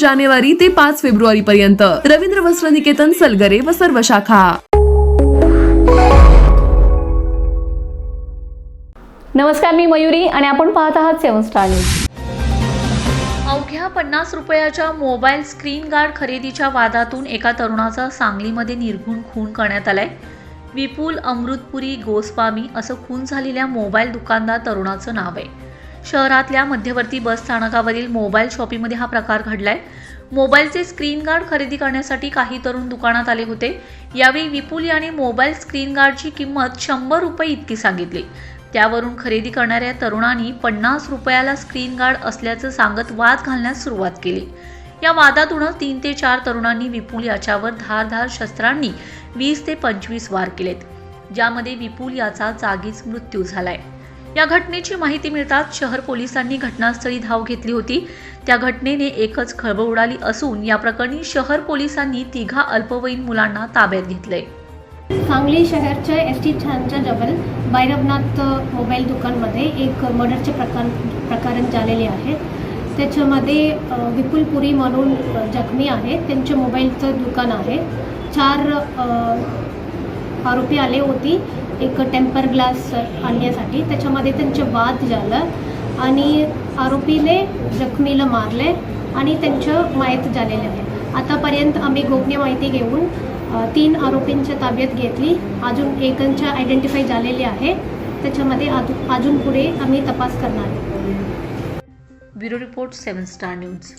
जानेवारी ते पाच फेब्रुवारी पर्यंत रवींद्र वस्त्र निकेतन सलगरे व सर्व शाखा. नमस्कार मी मयुरी आणि आपण पाहत आहात सेवन स्टार न्यूज. अवघ्या पन्नास रुपयाच्या मोबाईल स्क्रीन गार्ड खरेदीच्या वादातून एका तरुणाचा सांगलीमध्ये निर्घुण खून करण्यात आलाय. विपुल अमृतपुरी गोस्वामी असं खून झालेल्या मोबाईल दुकानदार तरुणाचं नाव आहे. शहरातल्या मध्यवर्ती बस स्थानकावरील मोबाईल शॉपीमध्ये हा प्रकार घडलाय. मोबाईलचे स्क्रीन गार्ड खरेदी करण्यासाठी काही तरुण दुकानात आले होते. यावेळी विपुल याने मोबाईल स्क्रीन गार्डची किंमत शंभर रुपये इतकी सांगितली. त्यावरून खरेदी करणाऱ्या तरुणांनी पन्नास रुपयाला स्क्रीन गार्ड असल्याचं सांगत वाद घालण्यास सुरुवात केली. या वादातूनच तीन ते चार तरुणांनी विपुल याच्यावर धारधार शस्त्रांनी वीस ते पंचवीस वार केलेत ज्यामध्ये विपुल याचा जागीच मृत्यू झालाय. या घटनेची माहिती मिळताच शहर पोलिसांनी घटनास्थळी धाव घेतली होती. त्या घटनेने एकच खळबळ उडाली असून या प्रकरणी शहर पोलिसांनी तिघा अल्पवयीन मुलांना ताब्यात घेतले. सांगली शहरच्या एस टी छानच्या जवळ भैरवनाथ मोबाईल दुकानमध्ये एक मर्डरचे प्रकार प्रकरण झालेले आहे. त्याच्यामध्ये विपुल पुरी म्हणून जखमी आहे त्यांचे मोबाईलचं दुकान आहे. चार आरोपी आले होती. एक टेम्पर ग्लास आणण्यासाठी. त्याच्यामध्ये त्यांचे वाद झालं आणि आरोपीने जखमीला मारले आणि त्यांचं माहीत झालेलं आहे. आतापर्यंत आम्ही गोपनीय माहिती घेऊन तीन आरोपींच्या ताब्यात घेतली. अजून एकांच्या आयडेंटिफाय झालेले आहे. त्याच्यामध्ये अजून अजून पुढे आम्ही तपास करणार. Bureau report seven star news.